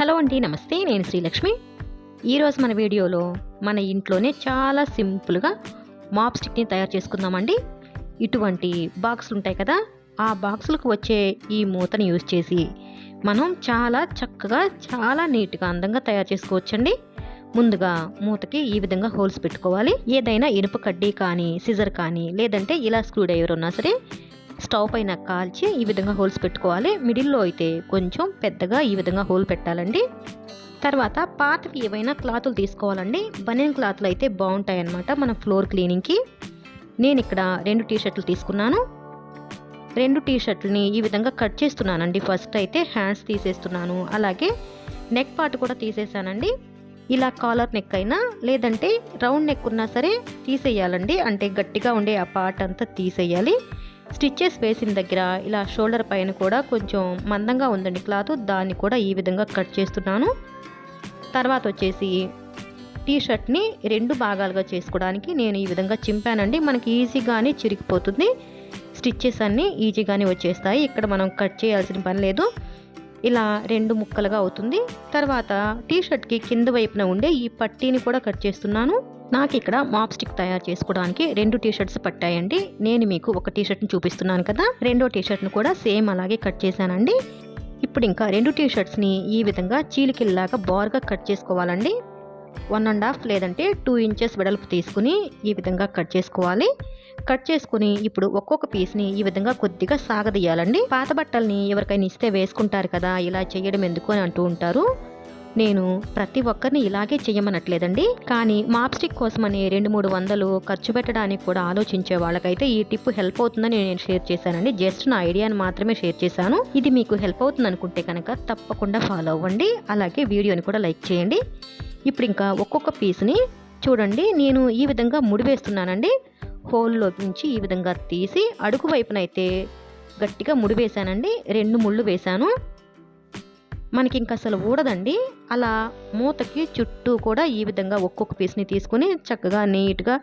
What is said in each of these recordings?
Hello అండి నమస్తే నేను శ్రీలక్ష్మి. ఈరోజు మన వీడియోలో మన ఇంట్లోనే చాలా సింపుల్గా మాప్ స్టిక్ని తయారు చేసుకుందామండి. ఇటువంటి బాక్సులు ఉంటాయి కదా ఆ బాక్సులకు వచ్చే ఈ మూతని యూజ్ చేసి మనం చాలా చక్కగా చాలా నీట్గా అందంగా తయారు చేసుకోవచ్చండి. ముందుగా మూతకి ఈ విధంగా హోల్స్ పెట్టుకోవాలి. ఏదైనా ఇనుప కడ్డీ కానీ సిజర్ కానీ లేదంటే ఇలా స్క్రూ డ్రైవర్ ఉన్నా సరే స్టవ్ పైన కాల్చి ఈ విధంగా హోల్స్ పెట్టుకోవాలి. మిడిల్లో అయితే కొంచెం పెద్దగా ఈ విధంగా హోల్ పెట్టాలండి. తర్వాత పాతవి ఏవైనా క్లాతులు తీసుకోవాలండి. బనియన్ క్లాత్లు అయితే బాగుంటాయి అన్నమాట మన ఫ్లోర్ క్లీనింగ్కి. నేను ఇక్కడ రెండు టీ షర్ట్లు తీసుకున్నాను. రెండు టీ షర్ట్లని ఈ విధంగా కట్ చేస్తున్నానండి. ఫస్ట్ అయితే హ్యాండ్స్ తీసేస్తున్నాను. అలాగే నెక్ పార్ట్ కూడా తీసేసానండి. ఇలా కాలర్ నెక్ అయినా లేదంటే రౌండ్ నెక్ ఉన్నా సరే తీసేయాలండి. అంటే గట్టిగా ఉండే ఆ పార్ట్ అంతా తీసేయాలి. స్టిచ్చెస్ వేసిన దగ్గర ఇలా షోల్డర్ పైన కూడా కొంచెం మందంగా ఉందండి క్లాత్. దాన్ని కూడా ఈ విధంగా కట్ చేస్తున్నాను. తర్వాత వచ్చేసి టీ షర్ట్ని రెండు భాగాలుగా చేసుకోవడానికి నేను ఈ విధంగా చింపానండి. మనకి ఈజీగానే చిరిగిపోతుంది. స్టిచ్చెస్ అన్నీ ఈజీగానే వచ్చేస్తాయి. ఇక్కడ మనం కట్ చేయాల్సిన పని లేదు. ఇలా రెండు ముక్కలుగా అవుతుంది. తర్వాత టీ షర్ట్కి కింద వైపున ఉండే ఈ పట్టీని కూడా కట్ చేస్తున్నాను. నాకు ఇక్కడ మాప్ స్టిక్ తయారు చేసుకోవడానికి రెండు టీ షర్ట్స్ పట్టాయండి. నేను మీకు ఒక టీ షర్ట్ని చూపిస్తున్నాను కదా రెండో టీ షర్ట్ని కూడా సేమ్ అలాగే కట్ చేశానండి. ఇప్పుడు ఇంకా రెండు టీ షర్ట్స్ని ఈ విధంగా చీలికిల్లాగా బార్గా కట్ చేసుకోవాలండి. వన్ అండ్ హాఫ్ లేదంటే టూ ఇంచెస్ వెడల్పు తీసుకుని ఈ విధంగా కట్ చేసుకోవాలి. కట్ చేసుకుని ఇప్పుడు ఒక్కొక్క పీస్ని ఈ విధంగా కొద్దిగా సాగదీయాలండి. పాత బట్టల్ని ఎవరికైనా ఇస్తే వేసుకుంటారు కదా ఇలా చేయడం ఎందుకు అని అంటూ ఉంటారు. నేను ప్రతి ఒక్కరిని ఇలాగే చేయమనట్లేదండి. కానీ మాప్స్టిక్ కోసమని రెండు మూడు వందలు ఖర్చు పెట్టడానికి కూడా ఆలోచించే వాళ్ళకైతే ఈ టిప్ హెల్ప్ అవుతుందని నేను షేర్ చేశానండి. జస్ట్ నా ఐడియాని మాత్రమే షేర్ చేశాను. ఇది మీకు హెల్ప్ అవుతుంది అనుకుంటే కనుక తప్పకుండా ఫాలో అవ్వండి. అలాగే వీడియోని కూడా లైక్ చేయండి. ఇప్పుడు ఇంకా ఒక్కొక్క పీస్ని చూడండి నేను ఈ విధంగా ముడివేస్తున్నానండి. హోల్లో నుంచి ఈ విధంగా తీసి అడుగు వైపునైతే గట్టిగా ముడివేశానండి. రెండు ముళ్ళు వేశాను. మనకి ఇంకా అసలు ఊడదండి. అలా మూతకి చుట్టూ కూడా ఈ విధంగా ఒక్కొక్క పీస్ని తీసుకుని చక్కగా నీట్గా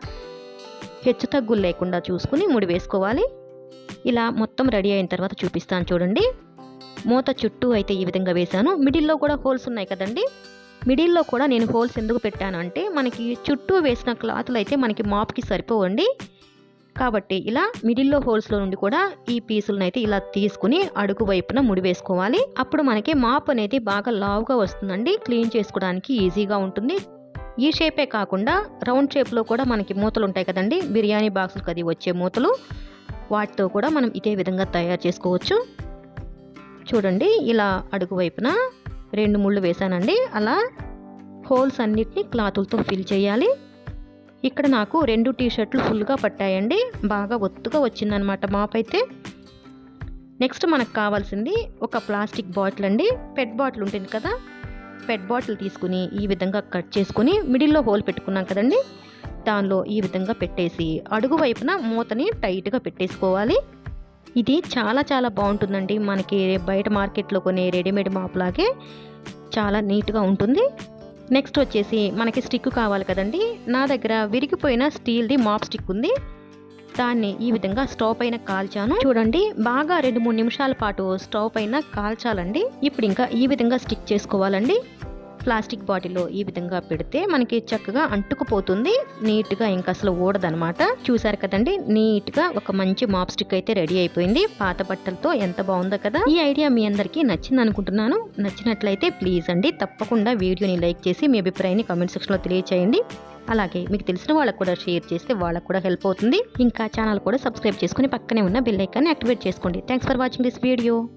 హెచ్చు తగ్గులు లేకుండా చూసుకుని ముడి వేసుకోవాలి ఇలా మొత్తం రెడీ అయిన తర్వాత చూపిస్తాను చూడండి. మూత చుట్టూ అయితే ఈ విధంగా వేశాను. మిడిల్లో కూడా హోల్స్ ఉన్నాయి కదండి. మిడిల్లో కూడా నేను హోల్స్ ఎందుకు పెట్టాను అంటే మనకి చుట్టూ వేసిన క్లాతులు అయితే మనకి మాప్కి సరిపోవండి. కాబట్టి ఇలా మిడిల్లో హోల్స్లో నుండి కూడా ఈ పీసులను అయితే ఇలా తీసుకుని అడుగు వైపున ముడి వేసుకోవాలి. అప్పుడు మనకి మాప్ అనేది బాగా లావుగా వస్తుందండి. క్లీన్ చేసుకోవడానికి ఈజీగా ఉంటుంది. ఈ షేపే కాకుండా రౌండ్ షేప్లో కూడా మనకి మూతలు ఉంటాయి కదండి. బిర్యానీ బాక్సులకు అది వచ్చే మూతలు వాటితో కూడా మనం ఇదే విధంగా తయారు చేసుకోవచ్చు. చూడండి ఇలా అడుగు వైపున రెండు ముళ్ళు వేసానండి అలా హోల్స్ అన్నిటిని క్లాతులతో ఫిల్ చేయాలి. ఇక్కడ నాకు రెండు టీ షర్ట్లు ఫుల్గా పట్టాయండి. బాగా ఒత్తుగా వచ్చిందనమాట మాప్ అయితే నెక్స్ట్ మనకు కావాల్సింది ఒక ప్లాస్టిక్ బాటిల్ అండి. పెట్ బాటిల్ ఉంటుంది కదా? పెట్ బాటిల్ తీసుకుని ఈ విధంగా కట్ చేసుకుని మిడిల్లో హోల్ పెట్టుకున్నాం కదండి. దానిలో ఈ విధంగా పెట్టేసి అడుగు వైపున మూతని టైట్గా పెట్టేసుకోవాలి. ఇది చాలా చాలా బాగుంటుందండి. మనకి బయట మార్కెట్లో కొనే రెడీమేడ్ మాప్ లాగే చాలా నీట్గా ఉంటుంది. నెక్స్ట్ వచ్చేసి మనకి స్టిక్ కావాలి కదండి. నా దగ్గర విరిగిపోయిన స్టీల్ది మాప్ స్టిక్ ఉంది. దాన్ని ఈ విధంగా స్టవ్ పైన కాల్చాను. చూడండి బాగా రెండు మూడు నిమిషాల పాటు స్టవ్ పైన కాల్చాలండి. ఇప్పుడు ఇంకా ఈ విధంగా స్టిక్ చేసుకోవాలండి. ప్లాస్టిక్ బాటిల్లో ఈ విధంగా పెడితే మనకి చక్కగా అంటుకుపోతుంది నీట్గా ఇంకా అసలు ఊడదనమాట చూసారు కదండి నీట్గా ఒక మంచి మాప్ స్టిక్ అయితే రెడీ అయిపోయింది. పాత బట్టలతో ఎంత బాగుందో కదా. ఈ ఐడియా మీ అందరికీ నచ్చింది అనుకుంటున్నాను నచ్చినట్లయితే ప్లీజ్ అండి తప్పకుండా వీడియోని లైక్ చేసి మీ అభిప్రాయాన్ని కామెంట్ సెక్షన్లో తెలియచేయండి. అలాగే మీకు తెలిసిన వాళ్ళకు కూడా షేర్ చేస్తే వాళ్ళకు కూడా హెల్ప్ అవుతుంది. ఇంకా ఛానల్ కూడా సబ్స్క్రైబ్ చేసుకుని పక్కనే ఉన్న బెల్ ఐకాన్ని యాక్టివేట్ చేసుకోండి. Thanks for watching this video.